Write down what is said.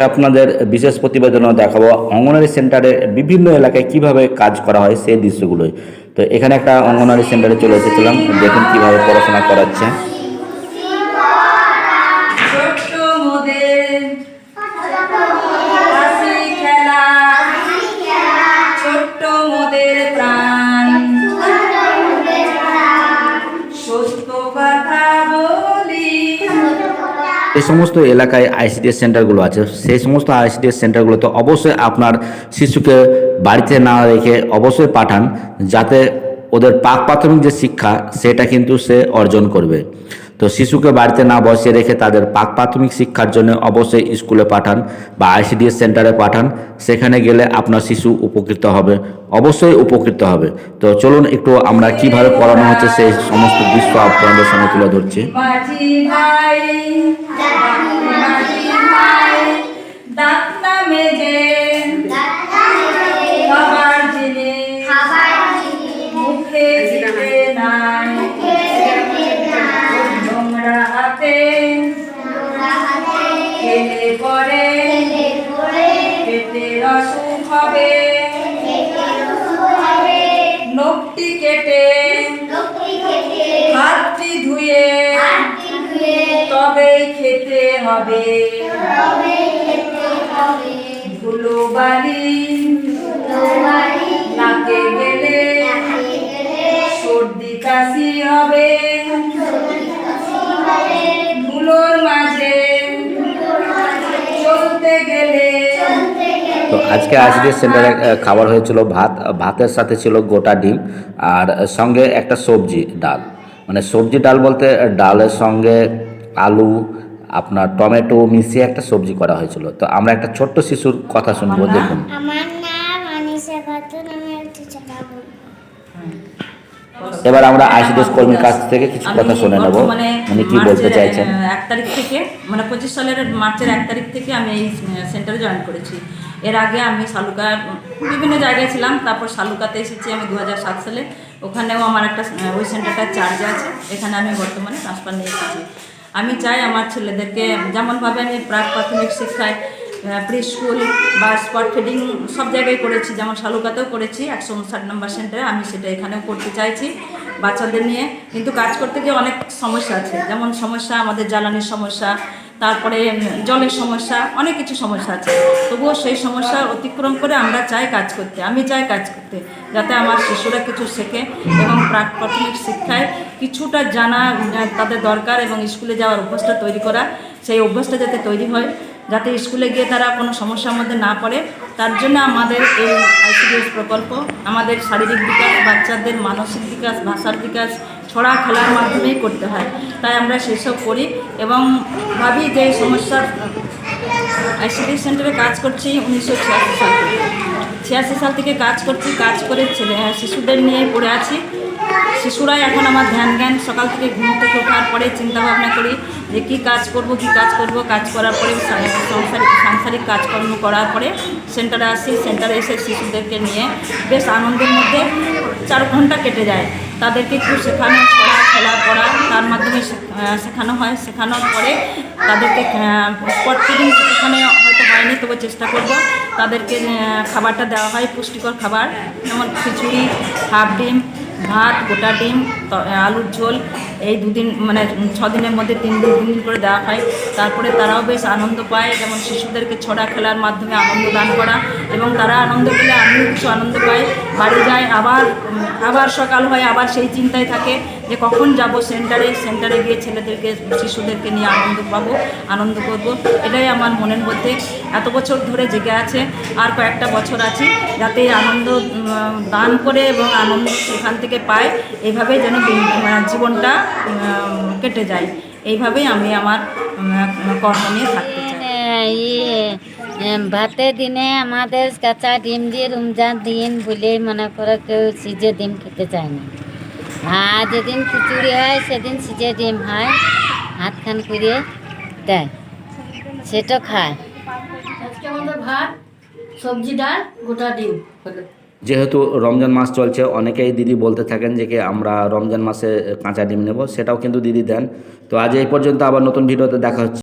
আপনাদের বিশেষ প্রতিবেদনও দেখাবো। অঙ্গনারী সেন্টারে বিভিন্ন এলাকায় কীভাবে কাজ করা হয় সেই দৃশ্যগুলোই। তো এখানে একটা অঙ্গনারী সেন্টারে চলে এসেছিলাম। দেখুন কীভাবে পড়াশোনা করাচ্ছে। এই সমস্ত এলাকায় আইসিডিএস সেন্টারগুলো আছে। সেই সমস্ত আইসিডিএস সেন্টারগুলোতে অবশ্যই আপনার শিশুকে বাড়িতে না রেখে অবশ্যই পাঠান, যাতে ওদের পাক প্রাথমিক যে শিক্ষা, সেটা কিন্তু সে অর্জন করবে। তো শিশুকে বাড়িতে না বসিয়ে রেখে তাদের পাক প্রাথমিক শিক্ষার জন্য অবশ্যই স্কুলে পাঠান বা আইসিডিএস সেন্টারে পাঠান। সেখানে গেলে আপনার শিশু উপকৃত হবে। অবশ্যই উপকৃত হবে। তো চলুন একটু আমরা কীভাবে পড়ানো হচ্ছে সেই সমস্ত দৃশ্য আপনাদের সামনে তুলে ধরছি। দাঁত খেলে পরে পেটের অসুখ হবে নখটি কেটে হাতটি ধুয়ে তবেই খেতে হবে। ধুলো বালি তো আজকে আজকে সেন্টারে খাবার হয়েছিল ভাত ভাতের সাথে ছিল গোটা ডিম আর সঙ্গে একটা সবজি ডাল। মানে সবজি ডাল বলতে ডালের সঙ্গে আলু আপনার টমেটো মিশিয়ে একটা সবজি করা হয়েছিল। তো আমরা একটা ছোট্ট শিশুর কথা শুনব দেখুন আমার নাম আনিসা খাতুন আমি একটি ছোটা বোন এবার আমরা আইসিডিএস কর্মীর কাছ থেকে কিছু কথা আমি শুনে নেব। উনি কি বলতে চাইছেন? এক তারিখ থেকে মানে পঁচিশ সালের মার্চের এক তারিখ থেকে আমি এই সেন্টারে জয়েন করেছি। এর আগে আমি শালুকা বিভিন্ন জায়গায় ছিলাম তারপর শালুকাতে এসেছি আমি দু সাত সালে। ওখানেও আমার একটা ওই সেন্টারটার চার্জ আছে। এখানে আমি বর্তমানে ট্রান্সফার নিয়ে এসেছি। আমি চাই আমার ছেলেদেরকে যেমনভাবে আমি প্রাক প্রাথমিক শিক্ষায় প্রি স্কুল বা স্পট ফিডিং সব জায়গায় করেছি, যেমন শালুকাতেও করেছি, একশো উনষাট নম্বর সেন্টারে আমি সেটা এখানেও করতে চাইছি বাচ্চাদের নিয়ে। কিন্তু কাজ করতে গিয়ে অনেক সমস্যা আছে, যেমন সমস্যা আমাদের জ্বালানির সমস্যা, তারপরে জলের সমস্যা, অনেক কিছু সমস্যা আছে। তবুও সেই সমস্যা অতিক্রম করে আমরা চাই কাজ করতে, আমি চাই কাজ করতে, যাতে আমার শিশুরা কিছু শেখে এবং প্রাক প্রাথমিক শিক্ষায় কিছুটা জানা তাদের দরকার এবং স্কুলে যাওয়ার অভ্যাসটা তৈরি করা, সেই অভ্যাসটা যাতে তৈরি হয় যাতে স্কুলে গিয়ে তারা কোনো সমস্যার মধ্যে না পড়ে। তার জন্য আমাদের এই আইসিডিএস প্রকল্প, আমাদের শারীরিক বিকাশ, বাচ্চাদের মানসিক বিকাশ, ভাষার বিকাশ, ছড়া খেলার মাধ্যমেই করতে হয়। তাই আমরা সেসব করি এবং ভাবি যে সমস্যার আইসিডিএস সেন্টারে কাজ করছি উনিশশো ছিয়াশি সাল থেকে। ছিয়াশি সাল থেকে কাজ করছি, কাজ করে ছেলে, শিশুদের নিয়ে পড়ে আছি। শিশুরাই এখন আমার ধ্যান জ্ঞান, সকাল থেকে ঘুম থেকে ওঠার পরে চিন্তা ভাবনা করি যে কী কাজ করব, কী কাজ করব। কাজ করার পরে সংসারিক সাংসারিক কাজকর্ম করার পরে সেন্টারে আসি, সেন্টারে এসে শিশুদেরকে নিয়ে বেশ আনন্দের মধ্যে চার ঘণ্টা কেটে যায়। তাদেরকে একটু শেখানো, পড়া, খেলা, পড়া, তার মাধ্যমে শেখানো হয়। শেখানোর পরে তাদেরকে ফিডিং এখানে হয়তো হয়নি, তবু চেষ্টা করব। তাদেরকে খাবারটা দেওয়া হয়, পুষ্টিকর খাবার, যেমন খিচুড়ি হাফ ডিম ভাত, গোটা ডিম আলুর ঝোল, এই দুদিন মানে ছদিনের দিনের মধ্যে তিন দিন তিন দিন করে দেওয়া হয়। তারপরে তারাও বেশ আনন্দ পায়, যেমন শিশুদেরকে ছড়া খেলার মাধ্যমে আনন্দ দান করা এবং তারা আনন্দ পেলে আমিও কিছু আনন্দ পাই। বাড়ি যায়, আবার আবার সকাল হয়, আবার সেই চিন্তায় থাকে যে কখন যাব সেন্টারে সেন্টারে গিয়ে ছেলেদেরকে, শিশুদেরকে নিয়ে আনন্দ পাবো, আনন্দ করব। এটাই আমার মনের মধ্যে। এত বছর ধরে জেগে আছে, আর কয়েকটা বছর আছি, যাতে আনন্দ দান করে এবং আনন্দ সেখান থেকে পায়। এইভাবেই যেন জীবনটা কেটে যায়। এইভাবেই আমি আমার কর্ম নিয়ে থাকতে ভাতের দিনে আমাদের কাঁচা ডিম দিয়ে রমজান দিন বলে মনে করে কেউ সিজে ডিম খেতে চায় না। আর যেদিন খিচুড়ি হয় সেদিন সিজে ডিম হয় হাত খান করে দেয় সেটা খায়। ভাত সবজি ডাল গোটা ডিম হলো। যেহেতু রমজান মাস চলছে অনেকেই দিদি বলতে থাকেন যে কি আমরা রমজান মাসে কাঁচা ডিম নেব সেটাও কিন্তু দিদি দেন। তো আজ এই পর্যন্ত আবার নতুন ভিডিওতে দেখা হচ্ছে।